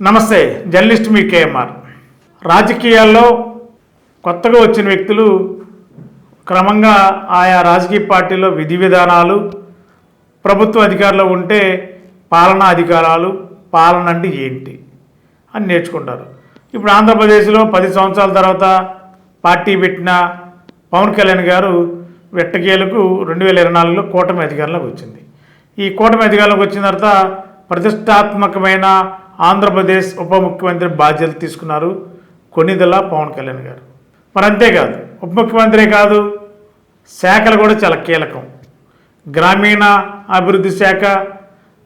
నమస్తే జర్నలిస్ట్ మీ కేఎంఆర్. రాజకీయాల్లో కొత్తగా వచ్చిన వ్యక్తులు క్రమంగా ఆయా రాజకీయ పార్టీలో విధి విధానాలు ప్రభుత్వ అధికారంలో ఉంటే పాలనా అధికారాలు పాలన అంటే ఏంటి అని నేర్చుకుంటారు. ఇప్పుడు ఆంధ్రప్రదేశ్లో పది సంవత్సరాల తర్వాత పార్టీ పెట్టిన పవన్ కళ్యాణ్ గారు వెట్టకేలకు రెండు వేల ఇరవై నాలుగులో కూటమి అధికారంలోకి వచ్చింది. ఈ కూటమి అధికారంలోకి వచ్చిన తర్వాత ప్రతిష్టాత్మకమైన ఆంధ్రప్రదేశ్ ఉప ముఖ్యమంత్రి బాధ్యతలు తీసుకున్నారు కొన్నిదల పవన్ కళ్యాణ్ గారు. మరి అంతేకాదు ఉప ముఖ్యమంత్రి కాదు శాఖలు కూడా చాలా కీలకం. గ్రామీణ అభివృద్ధి శాఖ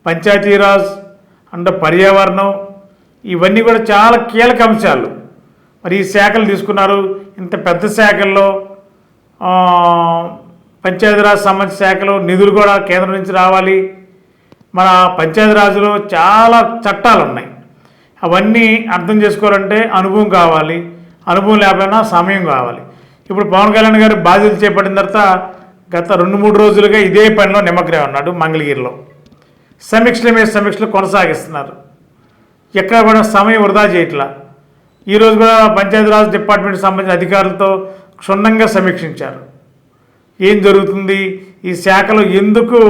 పంచాయతీరాజ్ అండ్ పర్యావరణం ఇవన్నీ కూడా చాలా కీలక అంశాలు. మరి ఈ శాఖలు తీసుకున్నారు ఇంత పెద్ద శాఖల్లో పంచాయతీరాజ్ సంబంధించిన శాఖలు నిధులు కూడా కేంద్రం నుంచి రావాలి. మన పంచాయతీరాజ్లో చాలా చట్టాలు ఉన్నాయి అవన్నీ అర్థం చేసుకోవాలంటే అనుభవం కావాలి. అనుభవం లేకపోయినా సమయం కావాలి. ఇప్పుడు పవన్ కళ్యాణ్ గారు బాధ్యతలు చేపట్టిన తర్వాత గత రెండు మూడు రోజులుగా ఇదే పనిలో నిమగ్నం ఉన్నాడు మంగళగిరిలో. సమీక్షల మీద సమీక్షలు కొనసాగిస్తున్నారు. ఎక్కడ కూడా సమయం వృధా చేయట్లా. ఈరోజు కూడా పంచాయతీరాజ్ డిపార్ట్మెంట్ సంబంధించిన అధికారులతో క్షుణ్ణంగా సమీక్షించారు. ఏం జరుగుతుంది? ఈ శాఖలో ఎందుకు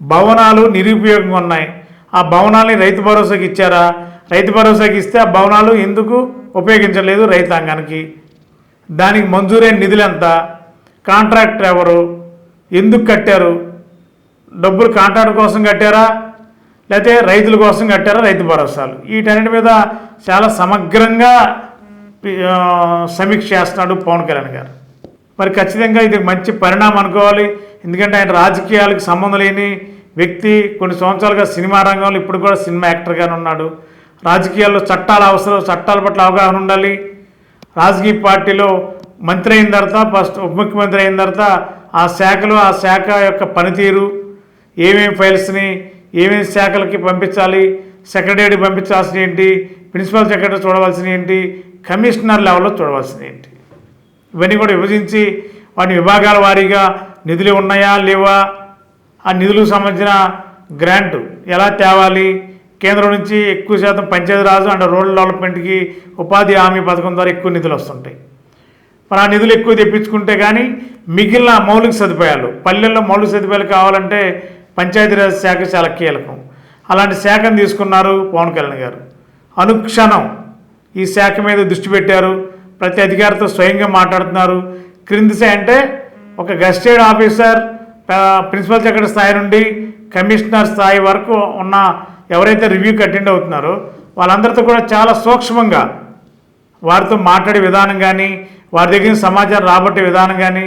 భవనాలు నిరుపయోగంగా ఉన్నాయి. ఆ భవనాల్ని రైతు భరోసాకి ఇచ్చారా? రైతు భరోసాకి ఇస్తే ఆ భవనాలు ఎందుకు ఉపయోగించలేదు రైతాంగానికి? దానికి మంజూరైన నిధులు ఎంత? కాంట్రాక్టర్ ఎవరు? ఎందుకు కట్టారు? డబ్బులు కాంట్రాక్ట్ కోసం కట్టారా? లేకపోతే రైతుల కోసం కట్టారా రైతు భరోసాలు? వీటన్నిటి మీద చాలా సమగ్రంగా సమీక్ష చేస్తున్నాడు పవన్ కళ్యాణ్ గారు. మరి ఖచ్చితంగా ఇది మంచి పరిణామం అనుకోవాలి. ఎందుకంటే ఆయన రాజకీయాలకు సంబంధం లేని వ్యక్తి. కొన్ని సంవత్సరాలుగా సినిమా రంగంలో ఇప్పుడు కూడా సినిమా యాక్టర్గానే ఉన్నాడు. రాజకీయాల్లో చట్టాల అవసరం చట్టాల పట్ల అవగాహన ఉండాలి. రాజకీయ పార్టీలో మంత్రి అయిన తర్వాత ఫస్ట్ ఉప ముఖ్యమంత్రి అయిన తర్వాత ఆ శాఖలో ఆ శాఖ యొక్క పనితీరు ఏమేమి ఫైల్స్ని ఏమేమి శాఖలకి పంపించాలి సెక్రటరీ పంపించాల్సిన ఏంటి ప్రిన్సిపల్ సెక్రటరీ చూడవలసిన ఏంటి కమిషనర్ లెవెల్లో చూడవలసిన ఏంటి. ఇవన్నీ కూడా విభజించి వాటి విభాగాల వారీగా నిధులు ఉన్నాయా లేవా? ఆ నిధులకు సంబంధించిన గ్రాంట్ ఎలా తేవాలి? కేంద్రం నుంచి ఎక్కువ శాతం పంచాయతీరాజు అండ్ రూరల్ డెవలప్మెంట్కి ఉపాధి హామీ పథకం ద్వారా ఎక్కువ నిధులు వస్తుంటాయి. మరి ఆ నిధులు ఎక్కువ తెప్పించుకుంటే కానీ మిగిలిన మౌలిక సదుపాయాలు పల్లెల్లో మౌలిక సదుపాయాలు కావాలంటే పంచాయతీరాజ్ శాఖ చాలా కీలకం. అలాంటి శాఖను తీసుకున్నారు పవన్ కళ్యాణ్ గారు. అనుక్షణం ఈ శాఖ మీద దృష్టి పెట్టారు. ప్రతి అధికారితో స్వయంగా మాట్లాడుతున్నారు. క్రింది స్థాయి అంటే ఒక గస్టేడ్ ఆఫీసర్ ప్రిన్సిపల్ సెక్రటరీ స్థాయి నుండి కమిషనర్ స్థాయి వరకు ఉన్న ఎవరైతే రివ్యూకి అటెండ్ అవుతున్నారో వాళ్ళందరితో కూడా చాలా సూక్ష్మంగా వారితో మాట్లాడే విధానం కానీ వారి దగ్గర సమాచారం రాబట్టే విధానం కానీ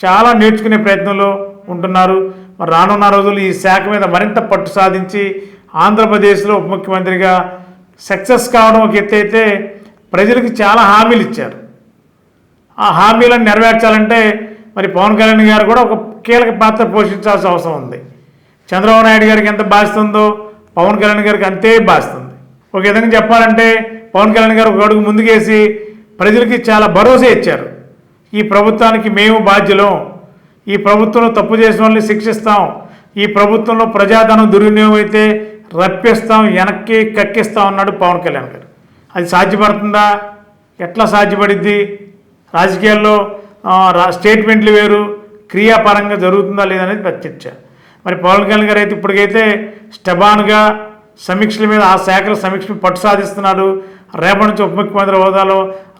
చాలా నేర్చుకునే ప్రయత్నంలో ఉంటున్నారు. మరి రానున్న రోజులు ఈ శాఖ మీద మరింత పట్టు సాధించి ఆంధ్రప్రదేశ్లో ఉప ముఖ్యమంత్రిగా సక్సెస్ కావడం ఒక ఎత్తు అయితే ప్రజలకు చాలా హామీలు ఇచ్చారు. ఆ హామీలను నెరవేర్చాలంటే మరి పవన్ కళ్యాణ్ గారు కూడా ఒక కీలక పాత్ర పోషించాల్సిన అవసరం ఉంది. చంద్రబాబు నాయుడు గారికి ఎంత బాధ్యత పవన్ కళ్యాణ్ గారికి అంతే బాధ్యత ఒక విధంగా చెప్పాలంటే పవన్ కళ్యాణ్ గారు ఒక అడుగు ముందుకేసి ప్రజలకి చాలా భరోసా ఇచ్చారు. ఈ ప్రభుత్వానికి మేము బాధ్యులం. ఈ ప్రభుత్వంలో తప్పు చేసిన వాళ్ళని శిక్షిస్తాం. ఈ ప్రభుత్వంలో ప్రజాధనం దుర్వినియోగం అయితే రప్పిస్తాం వెనక్కి కక్కిస్తాం అన్నాడు పవన్ కళ్యాణ్ గారు. అది సాధ్యపడుతుందా? ఎట్లా సాధ్యపడిద్ది? రాజకీయాల్లో స్టేట్మెంట్లు వేరు క్రియాపరంగా జరుగుతుందా లేదనేది పెద్ద చర్చ. మరి పవన్ కళ్యాణ్ గారు అయితే ఇప్పటికైతే స్టెబాన్గా సమీక్షల మీద ఆ శాఖల సమీక్ష పట్టు సాధిస్తున్నాడు. రేపటి నుంచి ఉప ముఖ్యమంత్రి హోదాలో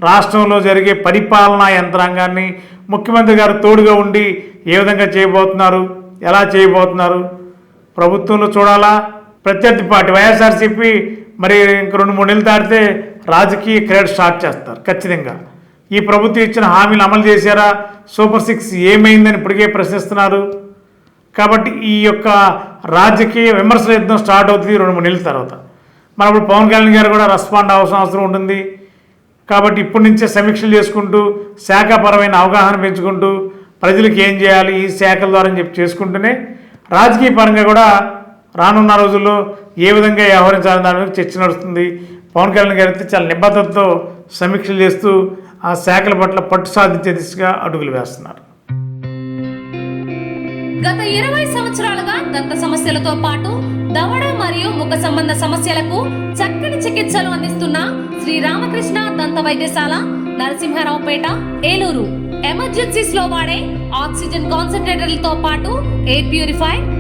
రాష్ట్రంలో జరిగే పరిపాలనా యంత్రాంగాన్ని ముఖ్యమంత్రి గారు తోడుగా ఉండి ఏ విధంగా చేయబోతున్నారు? ఎలా చేయబోతున్నారు? ప్రభుత్వంలో చూడాలా? ప్రత్యర్థి పార్టీ వైఎస్ఆర్సీపీ మరి ఇంక రెండు మూడు నెలలు దాటితే రాజకీయ క్రీడ స్టార్ట్ చేస్తారు ఖచ్చితంగా. ఈ ప్రభుత్వం ఇచ్చిన హామీలు అమలు చేశారా? సూపర్ సిక్స్ ఏమైందని ఇప్పటికే ప్రశ్నిస్తున్నారు. కాబట్టి ఈ యొక్క రాజకీయ విమర్శల యుద్ధం స్టార్ట్ అవుతుంది రెండు మూడు నెలల తర్వాత. మన ఇప్పుడు పవన్ కళ్యాణ్ గారు కూడా రెస్పాండ్ అవసరం అవసరం ఉంటుంది. కాబట్టి ఇప్పటి నుంచే సమీక్షలు చేసుకుంటూ శాఖాపరమైన అవగాహన పెంచుకుంటూ ప్రజలకు ఏం చేయాలి ఈ శాఖల ద్వారా అని చెప్పి చేసుకుంటూనే రాజకీయ పరంగా కూడా రానున్న రోజుల్లో ఏ విధంగా వ్యవహరించాలని దాని మీద చర్చ నడుస్తుంది. పవన్ కళ్యాణ్ గారు అయితే చాలా నిబద్ధతతో సమీక్షలు చేస్తూ ఆ శాఖల పట్ల పట్టు సాధించే దిశగా అడుగులు వేస్తున్నారు. గత ఇరవై సంవత్సరాలుగా దంత సమస్యలతో పాటు దవడ మరియు ముఖ సంబంధ సమస్యలకు చక్కని చికిత్సలు అందిస్తున్న శ్రీ రామకృష్ణ దంత వైద్యశాల నరసింహారావుపేట ఏలూరు. ఎమర్జెన్సీస్లో వాడే ఆక్సిజన్ కాన్సన్ట్రేటర్లతో పాటు air purify